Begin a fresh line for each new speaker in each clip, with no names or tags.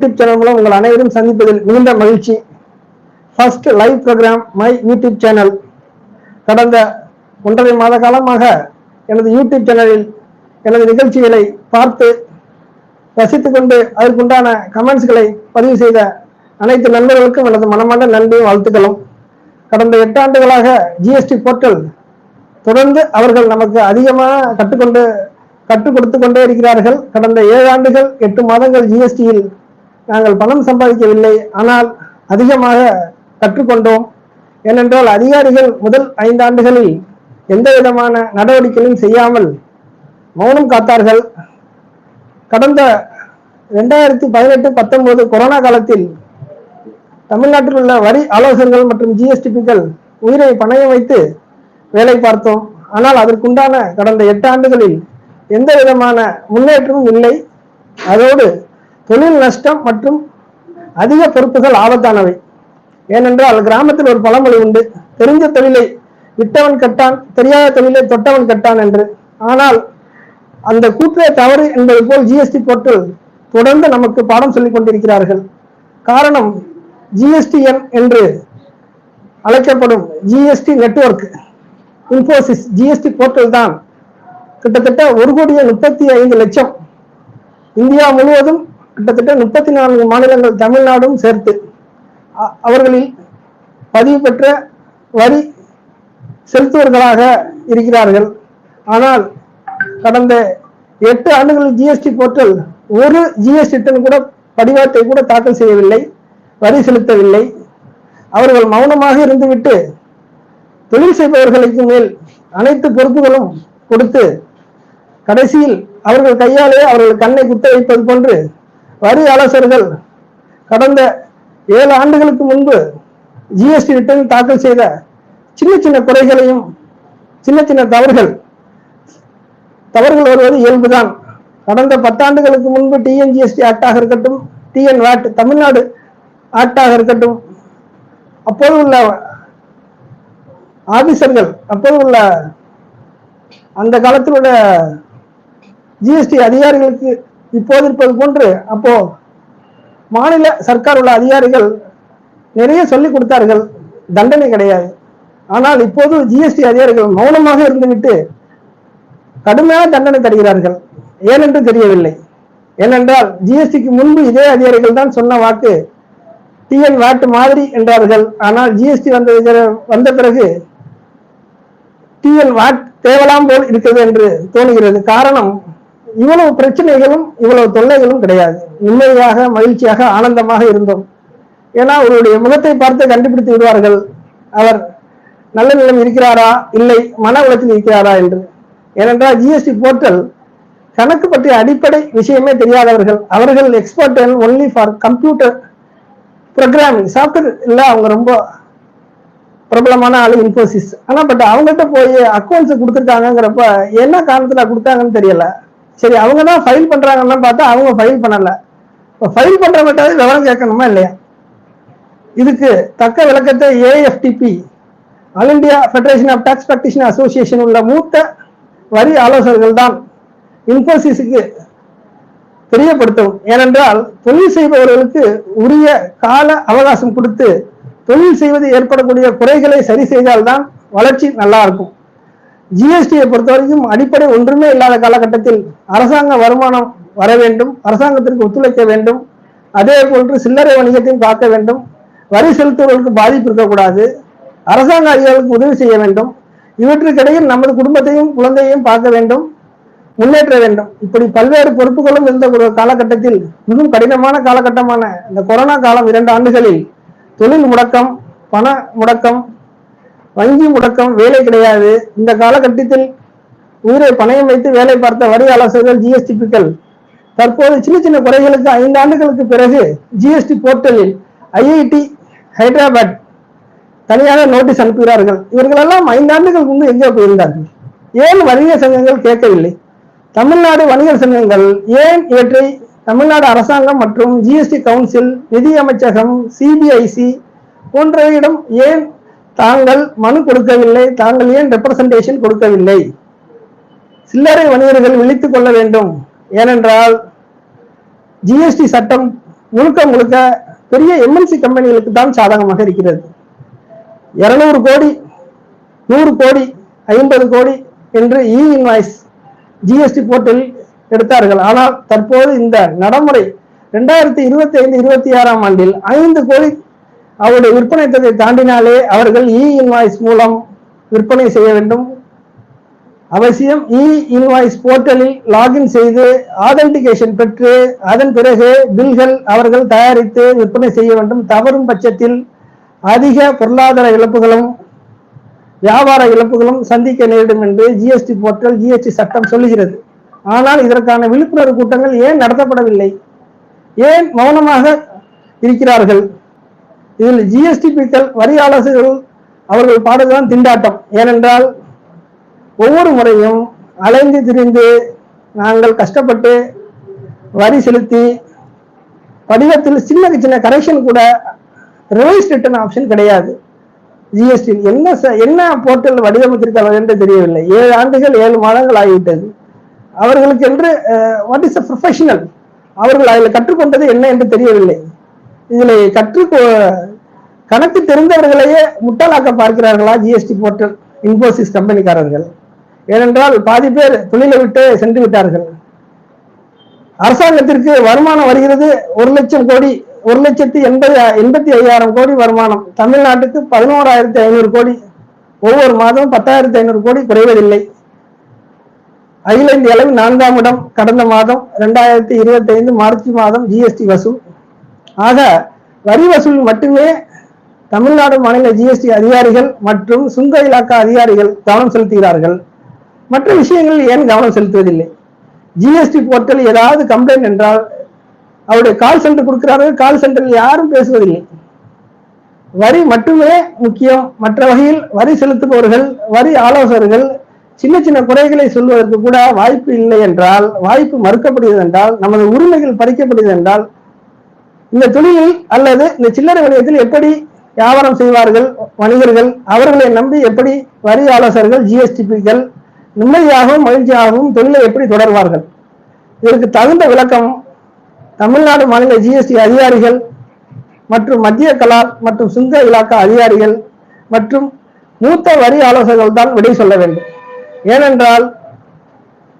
YouTube channel மூலம் உங்கள் அனைவரும் சந்திப்பதில் மிகுந்த மகிழ்ச்சி. First live program my YouTube channel கடந்த ஒன்றரை மாத காலமாக எனது யூடியூப் சேனலில் எனது நிகழ்ச்சிகளை பார்த்து ரசித்துக் கொண்டு அதற்குண்டான கமெண்ட்ஸ்களை பதிவு செய்த அனைத்து நண்பர்களுக்கும் எனது மனமார்ந்த நன்றியும் வாழ்த்துக்களும். கடந்த எட்டு ஆண்டுகளாக ஜிஎஸ்டி போர்ட்டல் தொடர்ந்து அவர்கள் நமக்கு அதிகமாக கற்றுக்கொண்டு கற்றுக் கொடுத்து கொண்டே இருக்கிறார்கள். கடந்த ஏழு ஆண்டுகள் எட்டு மாதங்கள் ஜிஎஸ்டியில் நாங்கள் பணம் சம்பாதிக்கவில்லை. ஆனால் அதிகமாக கற்றுக்கொண்டோம். ஏனென்றால் அதிகாரிகள் முதல் ஐந்து ஆண்டுகளில் எந்த விதமான நடவடிக்கையும் செய்யாமல் மௌனம் காத்தார்கள். கடந்த ரெண்டாயிரத்தி பதினெட்டு பத்தொன்பது கொரோனா காலத்தில் தமிழ்நாட்டில் உள்ள வரி ஆலோசகர்கள் மற்றும் ஜிஎஸ்டிபிக்கள் உயிரை பணையம் வைத்து வேலை பார்த்தோம். ஆனால் அதற்குண்டான கடந்த எட்டு ஆண்டுகளில் எந்த விதமான முன்னேற்றமும் இல்லை. அதோடு தொழில் நஷ்டம் மற்றும் அதிக பொறுப்புகள் ஆபத்தானவை. ஏனென்றால் கிராமத்தில் ஒரு பழமொழி உண்டு. தெரிஞ்ச தொழிலை விட்டவன் கட்டான் தெரியாத தொழிலை தொட்டவன் கட்டான் என்று. ஆனால் அந்த கூற்றே தவறு என்பது போல் ஜிஎஸ்டி போர்ட்டல் தொடர்ந்து நமக்கு பாடம் சொல்லிக் கொண்டிருக்கிறார்கள். காரணம் ஜிஎஸ்டிஎன் என்று அழைக்கப்படும் GST network Infosys GST portal தான் கிட்டத்தட்ட ஒரு கோடியே முப்பத்தி ஐந்து லட்சம். இந்தியா முழுவதும் கிட்டத்தட்ட முப்பத்தி நான்கு மாநிலங்கள் தமிழ்நாடும் சேர்த்து. அ- அவர்களில் பதிவு பெற்ற வரி செலுத்துவர்களாக இருக்கிறார்கள். ஆனால் கடந்த எட்டு ஆண்டுகளில் ஜிஎஸ்டி போர்ட்டல் ஒரு ஜிஎஸ்டி ரிட்டர்ன் கூட படிவத்தை கூட தாக்கல் செய்யவில்லை வரி செலுத்தவில்லை. அவர்கள் மௌனமாக இருந்துவிட்டு தொழில் செய்பவர்களுக்கு மேல் அனைத்து பொறுப்புகளும் கொடுத்து கடைசியில் அவர்கள் கையாலே அவர்கள் கண்ணை குத்த வைப்பது போன்று வரி ஆலோசகர்கள் கடந்த ஏழு ஆண்டுகளுக்கு முன்பு ஜிஎஸ்டி ரிட்டர்ன் தாக்கல் செய்த சின்ன சின்ன குறைகளையும் சின்ன சின்ன தவறுகள் தவறுகள் வருவது இயல்புதான். கடந்த பத்தாண்டுகளுக்கு முன்பு டிஎன்ஜிஎஸ்டி ஆக்டாக இருக்கட்டும் டிஎன் வாட் தமிழ்நாடு ஆக்டாக இருக்கட்டும் அப்போது உள்ள ஆபீசர்கள் அப்போது உள்ள அந்த காலத்தில் உள்ள ஜிஎஸ்டி அதிகாரிகளுக்கு இப்போது இருப்பது போன்று அப்போ மாநில சர்க்கார் உள்ள அதிகாரிகள் நிறைய சொல்லி கொடுத்தார்கள். தண்டனை கிடையாது. ஆனால் இப்போது ஜிஎஸ்டி அதிகாரிகள் மௌனமாக இருந்துவிட்டு கடுமையான தண்டனை தருகிறார்கள். ஏனென்று தெரியவில்லை. ஏனென்றால் ஜிஎஸ்டிக்கு முன்பு இதே அதிகாரிகள் தான் சொன்ன வாக்கு டிஎன் வாட் மாதிரி என்றார்கள். ஆனால் ஜிஎஸ்டி வந்த வந்த பிறகு டிஎன் வாட் தேவலாம் போல் இருக்கிறது என்று தோணுகிறது. காரணம் இவ்வளவு பிரச்சனைகளும் இவ்வளவு தொல்லைகளும் கிடையாது. நிம்மதியாக மகிழ்ச்சியாக ஆனந்தமாக இருந்தோம். ஏன்னா அவருடைய முகத்தை பார்த்து கண்டுபிடித்து விடுவார்கள். அவர் நல்ல நிலம் இருக்கிறாரா? இல்லை. மன உலகத்தில் இருக்கிறாரா என்று. ஏனென்றால் ஜிஎஸ்டி போர்ட்டல் கணக்கு பற்றிய அடிப்படை விஷயமே தெரியாதவர்கள். அவர்கள் expert only for computer programming software இல்லை அவங்க ரொம்ப பிரபலமான ஆளு இன்ஃபோசிஸ் ஆனா பட் அவங்ககிட்ட போய் அக்கௌண்ட்ஸ் கொடுத்துருக்காங்கிறப்ப என்ன காரணத்துல கொடுத்தாங்கன்னு தெரியல. சரி அவங்க தான் ஃபைல் பண்றாங்கன்னா பார்த்தா அவங்க ஃபைல் பண்ணல. இப்போ ஃபைல் பண்றவங்கட்டாவது விவரம் கேட்கணுமா இல்லையா? இதுக்கு தக்க விளக்கத்தை AFTP all India federation of tax practitioner association உள்ள மூத்த வரி ஆலோசகர்கள் தான் இன்ஃபோசிஸுக்கு தெரியப்படுத்தவும். ஏனென்றால் தொழில் செய்பவர்களுக்கு உரிய கால அவகாசம் கொடுத்து தொழில் செய்வது ஏற்படக்கூடிய குறைகளை சரி செய்தால்தான் வளர்ச்சி நல்லா இருக்கும். ஜிஎஸ்டியை பொறுத்த வரைக்கும் அடிப்படை ஒன்றுமே இல்லாத காலகட்டத்தில் அரசாங்க வருமானம் வர வேண்டும் அரசாங்கத்திற்கு ஒத்துழைக்க வேண்டும். அதே போன்று சில்லறை வணிகத்தையும் பார்க்க வேண்டும். வரி செலுத்துவர்களுக்கு பாதிப்பு இருக்கக்கூடாது. அரசாங்க அதிகாரிகளுக்கு உதவி செய்ய வேண்டும். இவற்றுக்கிடையில் நமது குடும்பத்தையும் குழந்தையையும் பார்க்க வேண்டும். முன்னேற்ற வேண்டும். இப்படி பல்வேறு பொறுப்புகளும் இருந்த ஒரு காலகட்டத்தில் மிகவும் கடினமான காலகட்டமான இந்த கொரோனா காலம் இரண்டு ஆண்டுகளில் தொழில் முடக்கம் பண முடக்கம் வங்கி முடக்கம் வேலை கிடையாது. இந்த காலகட்டத்தில் உயிரை பணயம் வைத்து வேலை பார்த்த வரி ஆலோசகர்கள் ஜிஎஸ்டிபிக்கள் தற்போது சின்ன சின்ன குறைகளுக்கு ஐந்து ஆண்டுகளுக்கு பிறகு ஜிஎஸ்டி போர்ட்டலில் ஐஐடி ஹைதராபாத் தனியாக நோட்டீஸ் அனுப்புகிறார்கள். இவர்களெல்லாம் ஐந்து ஆண்டுகள் முன்பு எங்கே போயிருந்தார்கள். ஏன் வணிக சங்கங்கள் கேட்கவில்லை? தமிழ்நாடு வணிகர் சங்கங்கள் ஏன் இவற்றை தமிழ்நாடு அரசாங்கம் மற்றும் ஜிஎஸ்டி கவுன்சில் நிதி அமைச்சகம் சிபிஐசி போன்றவையிடம் ஏன் தாங்கள் மனு கொடுக்கவில்லை தாங்கள் ஏன் ரெப்ரசன்டேஷன் கொடுக்கவில்லை? சில்லறை வணிகர்கள் விழித்துக் கொள்ள வேண்டும். ஏனென்றால் ஜிஎஸ்டி சட்டம் முழுக்க முழுக்க பெரிய எம்என்சி கம்பெனிகளுக்கு தான் சாதகமாக இருக்கிறது. இருநூறு கோடி நூறு கோடி ஐம்பது கோடி என்று இ இன்வாய்ஸ் ஜிஎஸ்டி போர்ட்டில் எடுத்தார்கள். ஆனால் தற்போது இந்த நடைமுறை ரெண்டாயிரத்தி இருபத்தி ஐந்து இருபத்தி ஆறாம் ஆண்டில் ஐந்து கோடி அவருடைய விற்பனை தொகை தாண்டினாலே அவர்கள் இ இன்வாய்ஸ் மூலம் விற்பனை செய்ய வேண்டும். அவசியம் இ இன்வாய்ஸ் போர்ட்டலில் லாகின் செய்து ஆதென்டிகேஷன் பெற்று அதன் பிறகு பில்கள் அவர்கள் தயாரித்து விற்பனை செய்ய வேண்டும். தவறும் பட்சத்தில் அதிக பொருளாதார இழப்புகளும் வியாபார இழப்புகளும் சந்திக்க நேரிடும் என்று ஜிஎஸ்டி போர்ட்டல் ஜிஎஸ்டி சட்டம் சொல்லுகிறது. ஆனால் இதற்கான விழிப்புணர்வு கூட்டங்கள் ஏன் நடத்தப்படவில்லை? ஏன் மௌனமாக இருக்கிறார்கள்? இதில் ஜிஎஸ்டி பிக்கள் வரி ஆலோசகர்கள் அவர்கள் பாடுதான் திண்டாட்டம். ஏனென்றால் ஒவ்வொரு முறையும் அலைந்து திரிந்து நாங்கள் கஷ்டப்பட்டு வரி செலுத்தி படிவத்தில் சின்ன சின்ன கரெக்ஷன் கூட ரிவைஸ் ரிட்டர்ன் ஆப்ஷன் கிடையாது. ஜிஎஸ்டி என்ன ச- என்ன போர்ட்டல் வடிவமைத்திருக்கிறார்கள் என்று தெரியவில்லை. ஏழு ஆண்டுகள் ஏழு மாதங்கள் ஆகிவிட்டது. அவர்களுக்கு என்று வாட் இஸ் அ ப்ரொஃபஷனல் அவர்கள் அதில் கற்றுக்கொண்டது என்ன என்று தெரியவில்லை. இதில் கற்று கணக்கு தெரிந்தவர்களையே முட்டாளாக்க பார்க்கிறார்களா ஜிஎஸ்டி போர்ட்டல் இன்போசிஸ் கம்பெனிக்காரர்கள்? ஏனென்றால் பாதி பேர் தொழிலை விட்டு சென்று விட்டார்கள். அரசாங்கத்திற்கு வருமானம் வருகிறது ஒரு லட்சம் கோடி ஒரு லட்சத்தி எண்பது எண்பத்தி ஐயாயிரம் கோடி வருமானம். தமிழ்நாட்டுக்கு பதினோராயிரத்தி ஐநூறு கோடி. ஒவ்வொரு மாதமும் பத்தாயிரத்தி ஐநூறு கோடி குறைவதில்லை. அகில இந்திய அளவில் நான்காம் இடம் கடந்த மாதம் ரெண்டாயிரத்தி இருபத்தி ஐந்து மார்ச் மாதம் ஜிஎஸ்டி வசூல். ஆக வரி வசூல் மட்டுமே தமிழ்நாடு மாநில ஜிஎஸ்டி அதிகாரிகள் மற்றும் சுங்க இலாக்கா அதிகாரிகள் கவனம் செலுத்துகிறார்கள். மற்ற விஷயங்களில் ஏன் கவனம் செலுத்துவதில்லை? ஜிஎஸ்டி போர்ட்டல் ஏதாவது கம்ப்ளைண்ட் என்றால் அவருடைய கால் சென்டர் கொடுக்கிறார்கள் கால் சென்டரில் யாரும் பேசுவதில்லை. வரி மட்டுமே முக்கியம். மற்ற வகையில் வரி செலுத்துபவர்கள் வரி ஆலோசகர்கள் சின்ன சின்ன குறைகளை சொல்வதற்கு கூட வாய்ப்பு இல்லை என்றால் வாய்ப்பு மறுக்கப்படுகிறது என்றால் நமது உரிமைகள் பறிக்கப்படுகிறது என்றால் இந்த தொழிலில் அல்லது இந்த சில்லறை வணிகத்தில் எப்படி வியாபாரம் செய்வார்கள் வணிகர்கள். அவர்களை நம்பி எப்படி வரி ஆலோசகர்கள் ஜிஎஸ்டிபிகள் நிம்மதியாகவும் மகிழ்ச்சியாகவும் தொழிலை எப்படி தொடர்வார்கள்? இதற்கு தகுந்த விளக்கம் தமிழ்நாடு மாநில ஜிஎஸ்டி அதிகாரிகள் மற்றும் மத்திய கலால் மற்றும் சுங்க இலாக்கா அதிகாரிகள் மற்றும் மூத்த வரி ஆலோசகர்கள் தான் விடை சொல்ல வேண்டும். ஏனென்றால்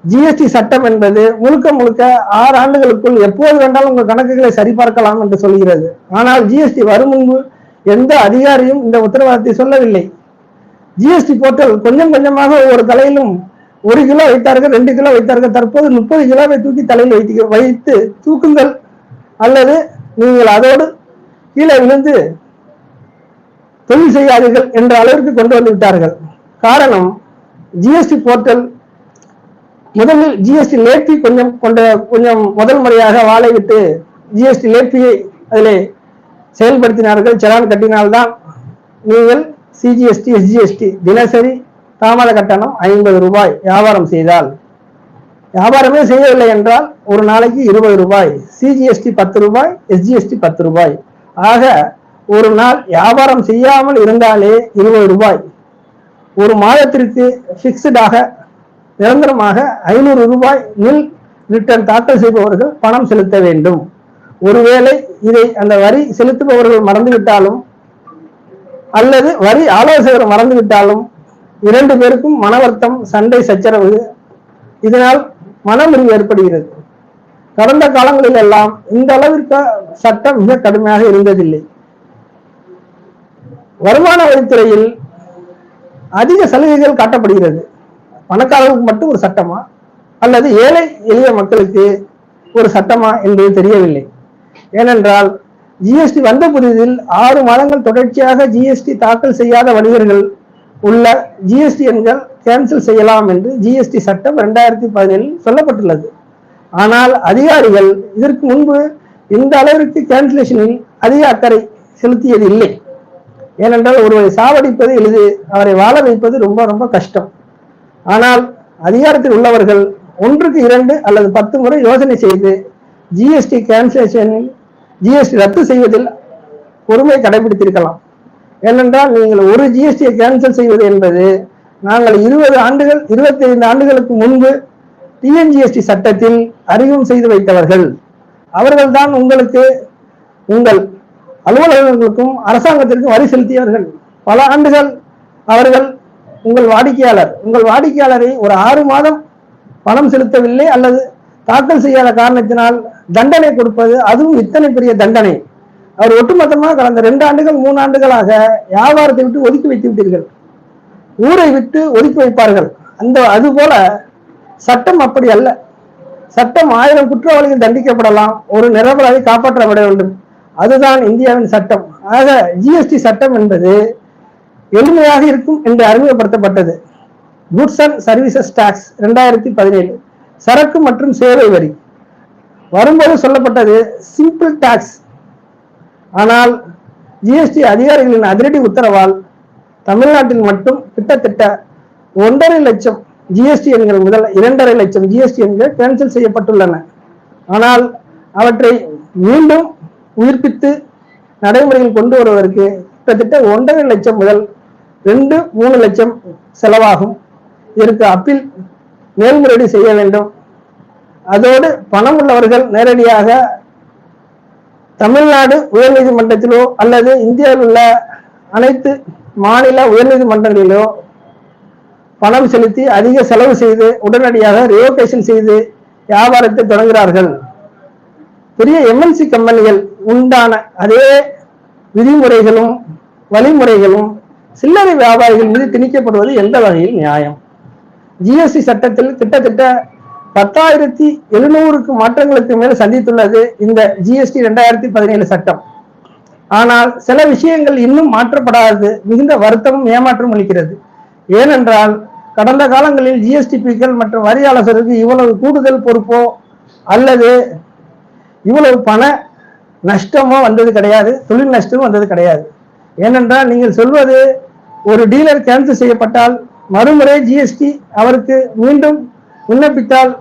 ஜிஎஸ்டி சட்டம் என்பது முழுக்க முழுக்க ஆறு ஆண்டுகளுக்குள் எப்போது வேண்டாலும் உங்கள் கணக்குகளை சரிபார்க்கலாம் என்று சொல்கிறது. ஆனால் ஜிஎஸ்டி வரும் முன்பு எந்த அதிகாரியும் இந்த உத்தரவாதத்தை சொல்லவில்லை. ஜிஎஸ்டி போர்ட்டல் கொஞ்சம் கொஞ்சமாக ஒவ்வொரு தலையிலும் ஒரு கிலோ வைத்தார்கள் ரெண்டு கிலோ வைத்தார்கள். தற்போது முப்பது கிலோவை தூக்கி தலையில் வைத்து வைத்து தூக்குங்கள். அல்லது நீங்கள் அதோடு கீழே விழுந்து தொழில் செய்யாதீர்கள் என்ற அளவிற்கு கொண்டு வந்து விட்டார்கள். காரணம் ஜிஎஸ்டி போர்ட்டல் முதலில் ஜிஎஸ்டி லேட் கொஞ்சம் கொண்ட கொஞ்சம் முதல் முறையாக வாழை விட்டு ஜிஎஸ்டி லேட் அதிலே செயல்படுத்தினார்கள் செலான் கட்டினால்தான் நீங்கள் சிஜிஎஸ்டி எஸ்ஜிஎஸ்டி தினசரி தாமத கட்டணம் ஐம்பது ரூபாய் வியாபாரம் செய்தால். வியாபாரமே செய்யவில்லை என்றால் ஒரு நாளைக்கு இருபது ரூபாய் சிஜிஎஸ்டி பத்து ரூபாய் எஸ்ஜிஎஸ்டி பத்து ரூபாய். ஆக ஒரு நாள் வியாபாரம் செய்யாமல் இருந்தாலே இருபது ரூபாய். ஒரு மாதத்திற்கு ஃபிக்ஸ்டாக நிரந்தரமாக ஐநூறு ரூபாய் நில் ரிட்டர்ன் தாக்கல் செய்பவர்கள் பணம் செலுத்த வேண்டும். ஒருவேளை இதை அந்த வரி செலுத்துபவர்கள் மறந்துவிட்டாலும் அல்லது வரி ஆலோசகர் மறந்துவிட்டாலும் இரண்டு பேருக்கும் மனவர்த்தம் சண்டை சச்சரவு இதனால் மனமுறிவு ஏற்படுகிறது. கடந்த காலங்களில் எல்லாம் இந்த அளவிற்கு சட்டம் மிக கடுமையாக இருந்ததில்லை. வருமான வரித்துறையில் அதிக சலுகைகள் காட்டப்படுகிறது. பணக்காரர்களுக்கு மட்டும் ஒரு சட்டமா? அல்லது ஏழை எளிய மக்களுக்கு ஒரு சட்டமா என்பது தெரியவில்லை. ஏனென்றால் ஜிஎஸ்டி வந்த புதிதில் ஆறு மாதங்கள் தொடர்ச்சியாக ஜிஎஸ்டி தாக்கல் செய்யாத வணிகர்கள் உள்ள ஜிஎஸ்டி எண்கள் கேன்சல் செய்யலாம் என்று ஜிஎஸ்டி சட்டம் ரெண்டாயிரத்தி பதினேழில் சொல்லப்பட்டுள்ளது. ஆனால் அதிகாரிகள் இதற்கு முன்பு இந்த அளவிற்கு கேன்சலேஷனில் அதிக அக்கறை செலுத்தியது இல்லை. ஏனென்றால் ஒருவரை சாவடிப்பது எளிது அவரை வாழ வைப்பது ரொம்ப ரொம்ப கஷ்டம். ஆனால் அதிகாரத்தில் உள்ளவர்கள் ஒன்றுக்கு இரண்டு அல்லது பத்து முறை யோசனை செய்து ஜிஎஸ்டி கேன்சலேஷனில் ஜிஎஸ்டி ரத்து செய்வதில் பொறுமை கடைபிடித்திருக்கலாம். ஏனென்றால் நீங்கள் ஒரு ஜிஎஸ்டியை கேன்சல் செய்வது என்பது நாங்கள் இருபது ஆண்டுகள் இருபத்தி ஐந்து ஆண்டுகளுக்கு முன்பு டிஎன்ஜிஎஸ்டி சட்டத்தில் அறிமுகம் செய்து வைத்தவர்கள். அவர்கள்தான் உங்களுக்கு உங்கள் அலுவலகங்களுக்கும் அரசாங்கத்திற்கும் வரி செலுத்தியவர்கள். பல ஆண்டுகள் அவர்கள் உங்கள் வாடிக்கையாளர் உங்கள் வாடிக்கையாளரை ஒரு ஆறு மாதம் பணம் செலுத்தவில்லை அல்லது தாக்கல் செய்யாத காரணத்தினால் தண்டனை கொடுப்பது அதுவும் இத்தனை பெரிய தண்டனை. அவர் ஒட்டுமொத்தமாக கடந்த ரெண்டு ஆண்டுகள் மூணு ஆண்டுகளாக வியாபாரத்தை விட்டு ஒதுக்கி வைத்து விட்டீர்கள். ஊரை விட்டு ஒதுக்கி வைப்பார்கள். அந்த அது போல சட்டம் அப்படி அல்ல. சட்டம் ஆயிரம் குற்றவாளிகள் தண்டிக்கப்படலாம். ஒரு நிரபராதி காப்பாற்றப்பட வேண்டும். அதுதான் இந்தியாவின் சட்டம். ஆக ஜிஎஸ்டி சட்டம் என்பது எளிமையாக இருக்கும் என்று அறிமுகப்படுத்தப்பட்டது. குட்ஸ் அண்ட் சர்வீசஸ் டாக்ஸ் ரெண்டாயிரத்தி பதினேழு. சரக்கு மற்றும் சேவை வரி. வரும்போது சொல்லப்பட்டது சிம்பிள் டாக்ஸ் ஆனால் ஜிஎஸ்டி அதிகாரிகளின் அதிரடி உத்தரவால் தமிழ்நாட்டில் மட்டும் கிட்டத்தட்ட ஒன்றரை லட்சம் ஜிஎஸ்டி எண்கள் முதல் இரண்டரை லட்சம் ஜிஎஸ்டி எண்கள் கேன்சல் செய்யப்பட்டுள்ளன. ஆனால் அவற்றை மீண்டும் உயிர்ப்பித்து நடைமுறையில் கொண்டு வருவதற்கு கிட்டத்தட்ட ஒன்றரை லட்சம் முதல் ரெண்டு மூணு லட்சம் செலவாகும். இதற்கு அப்பீல் மேல்முறையீடு செய்ய வேண்டும். அதோடு பணம் உள்ளவர்கள் நேரடியாக தமிழ்நாடு உயர்நீதிமன்றத்திலோ அல்லது இந்தியாவில் உள்ள அனைத்து மாநில உயர்நீதிமன்றங்களிலோ பணம் செலுத்தி அதிக செலவு செய்து உடனடியாக ரியோகேஷன் செய்து வியாபாரத்தை தொடங்குகிறார்கள். பெரிய எம்என்சி கம்பெனிகள் உண்டான அதே விதிமுறைகளும் வழிமுறைகளும் சில்லறை வியாபாரிகள் மீது திணிக்கப்படுவது எந்த வகையில் நியாயம்? ஜிஎஸ்டி சட்டத்தில் கிட்டத்தட்ட பத்தாயிரத்தி எழுநூறுக்கு மாற்றங்களுக்கு மேல் சந்தித்துள்ளது இந்த ஜிஎஸ்டி ரெண்டாயிரத்தி பதினேழு சட்டம். ஆனால் சில விஷயங்கள் இன்னும் மாற்றப்படாதது மிகுந்த வருத்தமும் ஏமாற்றம் அளிக்கிறது. ஏனென்றால் கடந்த காலங்களில் ஜிஎஸ்டிபிக்கள் மற்றும் வரியாளர்களுக்கு இவ்வளவு கூடுதல் பொறுப்போ அல்லது இவ்வளவு பண நஷ்டமோ வந்தது கிடையாது தொழில் நஷ்டமும் வந்தது கிடையாது. ஏனென்றால் நீங்கள் சொல்வது ஒரு டீலர் கேன்சல் செய்யப்பட்டால் மறுமுறை ஜிஎஸ்டி அவருக்கு மீண்டும் விண்ணப்பித்தால்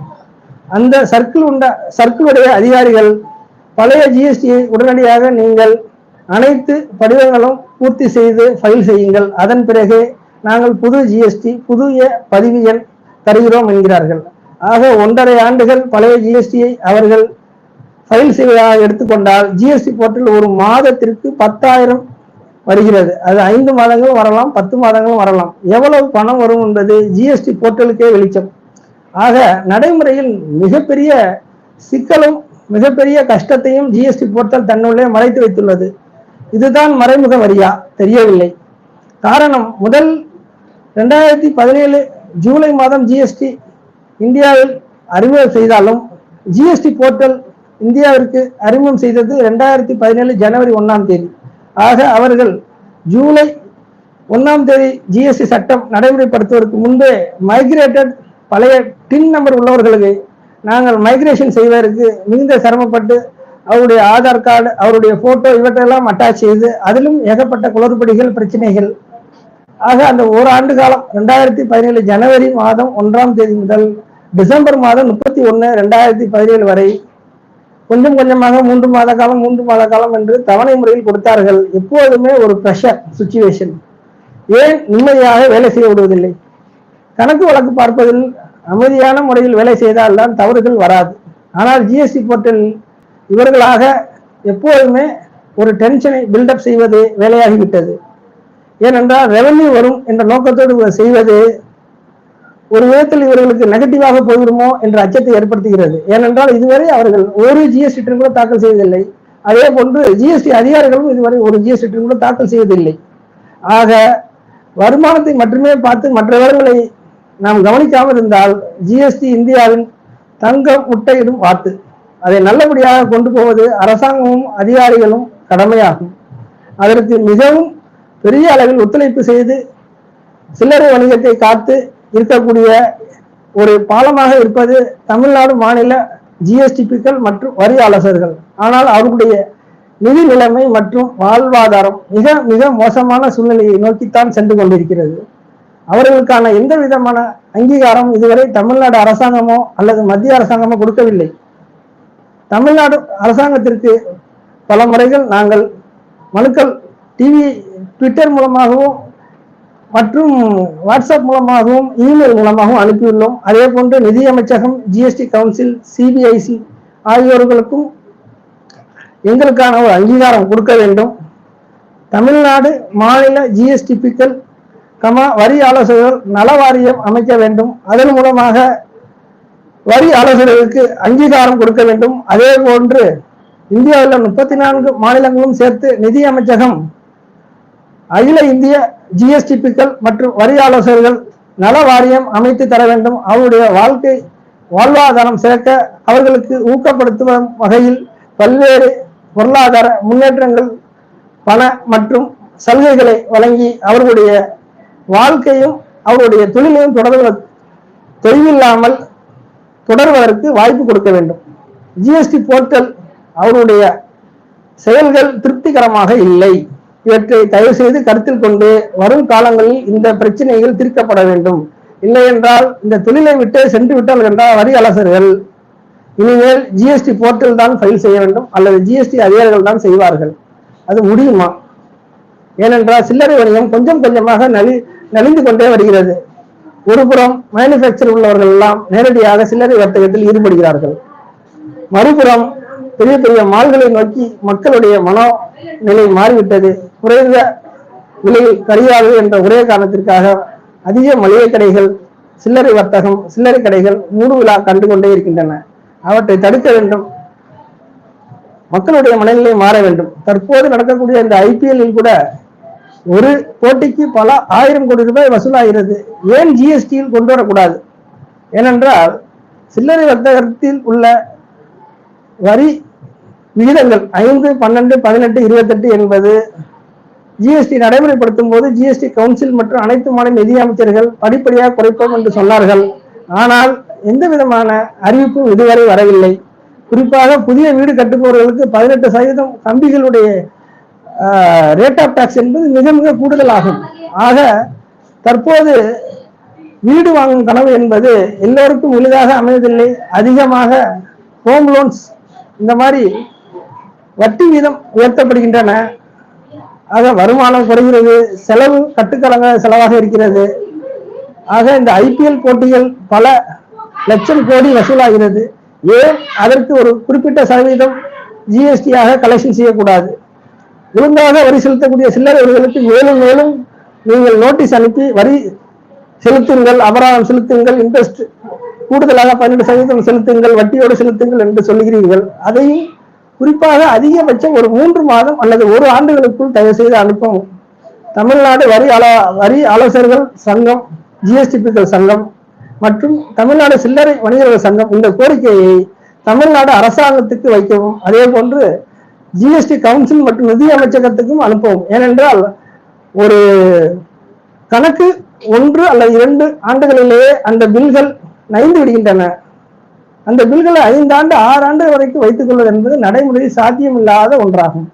அந்த சர்க்கிள் உண்ட சர்க்கிளுடைய அதிகாரிகள் பழைய ஜிஎஸ்டியை உடனடியாக நீங்கள் அனைத்து படிவங்களும் பூர்த்தி செய்து ஃபைல் செய்யுங்கள். அதன் பிறகு நாங்கள் புது ஜிஎஸ்டி புதிய பதிவு எண் தருகிறோம் என்கிறார்கள். ஆக ஒன்றரை ஆண்டுகள் பழைய ஜிஎஸ்டியை அவர்கள் ஃபைல் செய்வதாக எடுத்துக்கொண்டால் ஜிஎஸ்டி போர்ட்டல் ஒரு மாதத்திற்கு பத்தாயிரம் வருகிறது. அது ஐந்து மாதங்களும் வரலாம் பத்து மாதங்களும் வரலாம். எவ்வளவு பணம் வரும் என்பது ஜிஎஸ்டி போர்ட்டலுக்கே வெளிச்சம். ஆக நடைமுறையில் மிகப்பெரிய சிக்கலும் மிகப்பெரிய கஷ்டத்தையும் ஜிஎஸ்டி போர்ட்டல் தன்னுள்ளே மறைத்து வைத்துள்ளது. இதுதான் மறைமுக வரியா? தெரியவில்லை. காரணம் முதல் ரெண்டாயிரத்தி பதினேழு ஜூலை மாதம் ஜிஎஸ்டி இந்தியாவில் அறிமுகம் செய்தாலும் ஜிஎஸ்டி போர்ட்டல் இந்தியாவிற்கு அறிமுகம் செய்தது ரெண்டாயிரத்தி பதினேழு ஜனவரி ஒன்றாம் தேதி. ஆக அவர்கள் ஜூலை ஒன்றாம் தேதி ஜிஎஸ்டி சட்டம் நடைமுறைப்படுத்துவதற்கு முன்பே மைக்ரேட்டட் பழைய டின் நம்பர் உள்ளவர்களுக்கு நாங்கள் மைக்ரேஷன் செய்வதற்கு மிகுந்த சிரமப்பட்டு அவருடைய ஆதார் கார்டு அவருடைய போட்டோ இவற்றையெல்லாம் அட்டாச் செய்து அதிலும் ஏகப்பட்ட குளறுபடிகள் பிரச்சனைகள். ஆக அந்த ஒரு ஆண்டு காலம் ரெண்டாயிரத்தி பதினேழு ஜனவரி மாதம் ஒன்றாம் தேதி முதல் டிசம்பர் மாதம் முப்பத்தி ஒன்று ரெண்டாயிரத்தி பதினேழு வரை கொஞ்சம் கொஞ்சமாக மூன்று மாத காலம் மூன்று மாத காலம் என்று தவணை முறையில் கொடுத்தார்கள். எப்போதுமே ஒரு ப்ரெஷர் சுச்சுவேஷன் ஏன் நிம்மதியாக வேலை செய்ய விடுவதில்லை? கணக்கு வழக்கு பார்ப்பதில் அமைதியான முறையில் வேலை செய்தால்தான் தவறுகள் வராது. ஆனால் ஜிஎஸ்டி போர்ட்டல் இவர்களாக எப்போதுமே ஒரு டென்ஷனை பில்டப் செய்வது வேலையாகிவிட்டது ஏனென்றால் ரெவன்யூ வரும் என்ற நோக்கத்தோடு செய்வது ஒரு விதத்தில் இவர்களுக்கு நெகட்டிவாக போய்விடுமோ என்ற அச்சத்தை ஏற்படுத்துகிறது. ஏனென்றால் இதுவரை அவர்கள் ஒரு ஜிஎஸ்டி ரிட்டர்ன் கூட தாக்கல் செய்வதில்லை அதே போன்று ஜிஎஸ்டி அதிகாரிகளும் இதுவரை ஒரு ஜிஎஸ்டி ரிட்டர்ன் கூட தாக்கல் செய்வதில்லை ஆக வருமானத்தை மட்டுமே பார்த்து மற்றவர்களை நாம் கவனிக்காமல் இருந்தால் ஜிஎஸ்டி இந்தியாவின் தங்க முட்டையிடும் வாத்து. அதை நல்லபடியாக கொண்டு போவது அரசாங்கமும் அதிகாரிகளும் கடமையாகும். அதற்கு மிகவும் பெரிய அளவில் ஒத்துழைப்பு செய்து சில்லறை வணிகத்தை காத்து இருக்கக்கூடிய ஒரு பாலமாக இருப்பது தமிழ்நாடு மாநில ஜிஎஸ்டிபிக்கள் மற்றும் வரி ஆலோசகர்கள் ஆனால் அவர்களுடைய நிதி நிலைமை மற்றும் வாழ்வாதாரம் மிக மிக மோசமான சூழ்நிலையை நோக்கித்தான் சென்று கொண்டிருக்கிறது. அவர்களுக்கான எந்த விதமான அங்கீகாரம் இதுவரை தமிழ்நாடு அரசாங்கமோ அல்லது மத்திய அரசாங்கமோ கொடுக்கவில்லை. தமிழ்நாடு அரசாங்கத்திற்கு பல முறைகள் நாங்கள் மனுக்கள் டிவி ட்விட்டர் மூலமாகவும் மற்றும் வாட்ஸ்அப் மூலமாகவும் இமெயில் மூலமாகவும் அனுப்பியுள்ளோம். அதே போன்று நிதியமைச்சகம் ஜிஎஸ்டி கவுன்சில் சிபிஐசி ஆகியோர்களுக்கும் எங்களுக்கான ஒரு அங்கீகாரம் கொடுக்க வேண்டும். தமிழ்நாடு மாநில ஜிஎஸ்டி பிக்கள் கமா வரி ஆலோசகர் நல வாரியம் அமைக்க வேண்டும். அதன் மூலமாக வரி ஆலோசகர்களுக்கு அங்கீகாரம் கொடுக்க வேண்டும். அதே போன்று இந்தியாவில் முப்பத்தி நான்கு மாநிலங்களும் சேர்த்து நிதி அமைச்சகம் அகில இந்திய ஜிஎஸ்டி பிக்கள் மற்றும் வரி ஆலோசகர்கள் நல வாரியம் அமைத்து தர வேண்டும். அவருடைய வாழ்க்கை வாழ்வாதாரம் சேர்க்க அவர்களுக்கு ஊக்கப்படுத்தும் வகையில் பல்வேறு பொருளாதார முன்னேற்றங்கள் பண மற்றும் சலுகைகளை வழங்கி அவர்களுடைய வாழ்க்கையும் அவருடைய தொழிலையும் தொடர்பு தெளிவில்லாமல் தொடர்வதற்கு வாய்ப்பு கொடுக்க வேண்டும். ஜிஎஸ்டி போர்ட்டல் அவருடைய செயல்கள் திருப்திகரமாக இல்லை. இவற்றை தயவு செய்து கருத்தில் கொண்டு வரும் காலங்களில் இந்த பிரச்சனைகள் தீர்க்கப்பட வேண்டும். இல்லை என்றால் இந்த தொழிலை விட்டு சென்று விட்டால் என்றால் வரி அலசர்கள். இனிமேல் ஜிஎஸ்டி போர்ட்டல் தான் ஃபைல் செய்ய வேண்டும். அல்லது ஜிஎஸ்டி அதிகாரிகள் தான் செய்வார்கள். அது முடியுமா? ஏனென்றால் சில்லறை வணிகம் கொஞ்சம் கொஞ்சமாக நலி நலிந்து கொண்டே வருகிறது. ஒருபுறம் மேனுபேக்சர் உள்ளவர்கள் எல்லாம் நேரடியாக சில்லறை வர்த்தகத்தில் ஈடுபடுகிறார்கள். மறுபுறம் பெரிய பெரிய மால்களை நோக்கி மக்களுடைய மனோ நிலை மாறிவிட்டது. குறைந்த விலையில் கரியாது என்ற ஒரே காரணத்திற்காக அதிக மளிகை கடைகள் சில்லறை வர்த்தகம் சில்லறை கடைகள் மூடு விழா கண்டு கொண்டே இருக்கின்றன. அவற்றை தடுக்க வேண்டும். மக்களுடைய மனநிலை மாற வேண்டும். தற்போது நடக்கக்கூடிய இந்த ஐபிஎல்லில் கூட ஒரு போட்டிக்கு பல ஆயிரம் கோடி ரூபாய் வசூலாகிறது. ஏன் ஜிஎஸ்டியில் கொண்டு வரக்கூடாது? ஏனென்றால் சில்லறை வர்த்தகத்தில் உள்ள வரி விகிதங்கள் ஐந்து பன்னெண்டு பதினெட்டு இருபத்தெட்டு என்பது ஜிஎஸ்டி நடைமுறைப்படுத்தும் போது ஜிஎஸ்டி கவுன்சில் மற்றும் அனைத்து மாநில நிதியமைச்சர்கள் படிப்படியாக குறைப்போம் என்று சொன்னார்கள். ஆனால் எந்த விதமான அறிவிப்பும் இதுவரை வரவில்லை. குறிப்பாக புதிய வீடு கட்டுபவர்களுக்கு பதினெட்டு சதவீதம் கம்பிகளுடைய ரேட் ஆஃப் டாக்ஸ் என்பது மிக மிக கூடுதலாகும். ஆக தற்போது வீடு வாங்கும் கனவு என்பது எல்லோருக்கும் எளிதாக அமைவதில்லை. அதிகமாக ஹோம் லோன்ஸ் இந்த மாதிரி வட்டி வீதம் உயர்த்தப்படுகின்றன. ஆக வருமானம் குறைகிறது செலவு கட்டுக்கலங்க செலவாக இருக்கிறது. ஆக இந்த ஐபிஎல் போட்டிகள் பல லட்சம் கோடி வசூலாகிறது. ஏன்? அதற்கு ஒரு குறிப்பிட்ட சதவீதம் ஜிஎஸ்டியாக கலெக்ஷன் செய்யக்கூடாது. ஒழுங்காக வரி செலுத்தக்கூடிய சில்லறைகளுக்கு மேலும் மேலும் நீங்கள் நோட்டீஸ் அனுப்பி வரி செலுத்துங்கள் அபராதம் செலுத்துங்கள் இன்ட்ரெஸ்ட் கூடுதலாக பன்னெண்டு சதவீதம் செலுத்துங்கள் வட்டியோடு செலுத்துங்கள் என்று சொல்லுகிறீர்கள். அதையும் குறிப்பாக அதிகபட்சம் ஒரு மூன்று மாதம் அல்லது ஒரு ஆண்டுகளுக்குள் தயவு செய்து அனுப்பவும். தமிழ்நாடு வரி ஆலோ வரி ஆலோசகர்கள் சங்கம் ஜிஎஸ்டிபிக்கள் சங்கம் மற்றும் தமிழ்நாடு சில்லறை வணிகர்கள் சங்கம் இந்த கோரிக்கையை தமிழ்நாடு அரசாங்கத்துக்கு வைக்கவும். அதே போன்று ஜிஎஸ்டி கவுன்சில் மற்றும் நிதி அமைச்சகத்துக்கும் அனுப்பவும். ஏனென்றால் ஒரு கணக்கு ஒன்று அல்லது இரண்டு ஆண்டுகளிலேயே அந்த பில்கள் நைந்து விடுகின்றன. அந்த பில்களை ஐந்தாண்டு ஆறு ஆண்டு வரைக்கும் வைத்துக் கொள்வது என்பது நடைமுறையில் சாத்தியமில்லாத ஒன்றாகும்.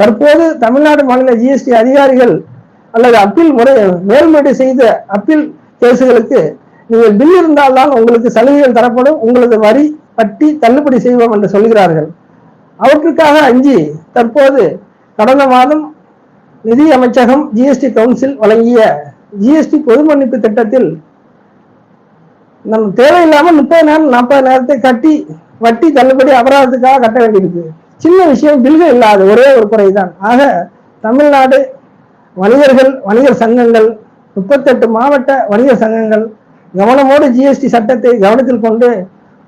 தற்போது தமிழ்நாடு மாநில ஜிஎஸ்டி அதிகாரிகள் அல்லது அப்பீல் முறை மேல்முறை செய்த அப்பீல் கேசுகளுக்கு நீங்கள் பில் இருந்தால்தான் உங்களுக்கு சலுகைகள் தரப்படும் உங்களது வரி பட்டி தள்ளுபடி செய்வோம் என்று சொல்கிறார்கள். அவற்றுக்காக அஞ்சி தற்போது கடந்த மாதம் நிதி அமைச்சகம் ஜிஎஸ்டி கவுன்சில் வழங்கிய ஜிஎஸ்டி பொது மன்னிப்பு திட்டத்தில் நம்ம தேவையில்லாம முப்பது நேரம் நாற்பது நேரத்தை கட்டி வட்டி தள்ளுபடி அபராதத்துக்காக கட்ட வேண்டியிருக்கு. சின்ன விஷயம் பில்கள் இல்லாத ஒரே ஒரு குறைதான். ஆக தமிழ்நாடு வணிகர்கள் வணிகர் சங்கங்கள் முப்பத்தெட்டு மாவட்ட வணிகர் சங்கங்கள் கவனமோடு ஜிஎஸ்டி சட்டத்தை கவனத்தில் கொண்டு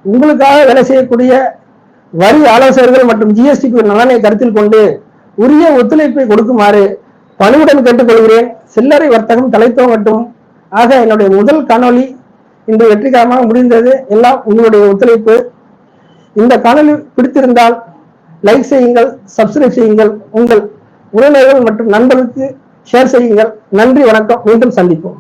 உங்களுக்காக வேலை செய்யக்கூடிய வரி ஆலோசகர்கள் மற்றும் ஜிஎஸ்டி நலனை கருத்தில் கொண்டு உரிய ஒத்துழைப்பை கொடுக்குமாறு பணிவுடன் கேட்டுக்கொள்கிறேன். சில்லறை வர்த்தகம் தலைத்தோங்கட்டும் ஆக என்னுடைய முதல் காணொலி இன்று வெற்றிகரமாக முடிந்தது எல்லாம் உங்களுடைய ஒத்துழைப்பு. இந்த காணொலி பிடித்திருந்தால் லைக் செய்யுங்கள் சப்ஸ்கிரைப் செய்யுங்கள் உங்கள் உறவினர்கள் மற்றும் நண்பர்களுக்கு ஷேர் செய்யுங்கள். நன்றி வணக்கம். மீண்டும் சந்திப்போம்.